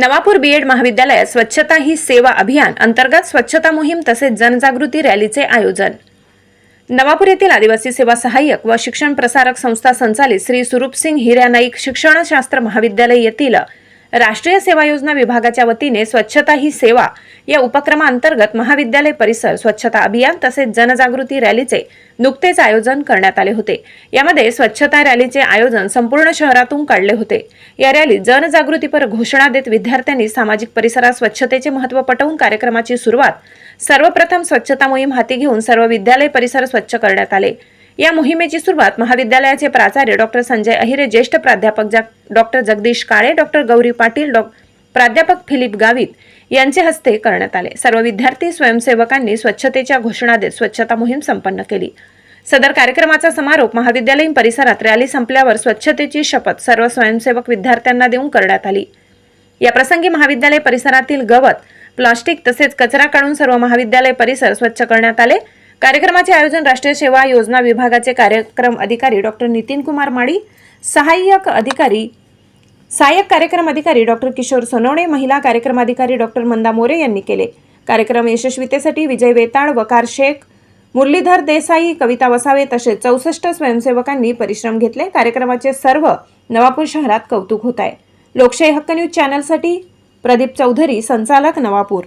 Navapur B.Ed महाविद्यालयात स्वच्छता ही सेवा अभियान अंतर्गत स्वच्छता मोहीम तसेच जनजागृती रॅलीचे आयोजन. नवापूर येथील आदिवासी सेवा सहाय्यक व शिक्षण प्रसारक संस्था संचालित श्री सुरूपसिंग नाईक शिक्षणशास्त्र महाविद्यालय येथील राष्ट्रीय सेवा योजना विभागाच्या वतीने स्वच्छता ही सेवा या उपक्रमाअंतर्गत महाविद्यालय परिसर स्वच्छता अभियान तसेच जनजागृती रॅलीचे नुकतेच आयोजन करण्यात आले होते. यामध्ये स्वच्छता रॅलीचे आयोजन संपूर्ण शहरातून काढले होते. या रॅलीत जनजागृतीपर घोषणा देत विद्यार्थ्यांनी सामाजिक परिसरात स्वच्छतेचे महत्त्व पटवून कार्यक्रमाची सुरुवात सर्वप्रथम स्वच्छता मोहीम हाती घेऊन सर्व विद्यालय परिसर स्वच्छ करण्यात आले. या मोहिमेची सुरुवात महाविद्यालयाचे प्राचार्य डॉक्टर संजय अहिरे ज्येष्ठ प्राध्यापक जग- डॉक्टर जगदीश काळे डॉक्टर गौरी पाटील डॉ. प्राध्यापक फिलिप गावित यांचे हस्ते करण्यात आले. सर्व विद्यार्थी स्वयंसेवकांनी स्वच्छतेच्या घोषणा देत स्वच्छता मोहीम संपन्न केली. सदर कार्यक्रमाचा समारोप महाविद्यालयीन परिसरात रॅली संपल्यावर स्वच्छतेची शपथ सर्व स्वयंसेवक विद्यार्थ्यांना देऊन करण्यात आली. या प्रसंगी महाविद्यालय परिसरातील गवत प्लास्टिक तसेच कचरा काढून सर्व महाविद्यालय परिसर स्वच्छ करण्यात आले. कार्यक्रमाचे आयोजन राष्ट्रीय सेवा योजना विभागाचे कार्यक्रम अधिकारी डॉक्टर नितीन कुमार माडी सहाय्यक अधिकारी सहाय्यक कार्यक्रम अधिकारी डॉक्टर किशोर सोनवणे महिला कार्यक्रम अधिकारी डॉक्टर मंदा मोरे यांनी केले. कार्यक्रम यशस्वीतेसाठी विजय वेताळ वकार शेख मुरलीधर देसाई कविता वसावे तसेच चौसष्ट स्वयंसेवकांनी परिश्रम घेतले. कार्यक्रमाचे सर्व नवापूर शहरात कौतुक होत आहे. लोकशाही हक्क न्यूज चॅनलसाठी प्रदीप चौधरी संचालक नवापूर.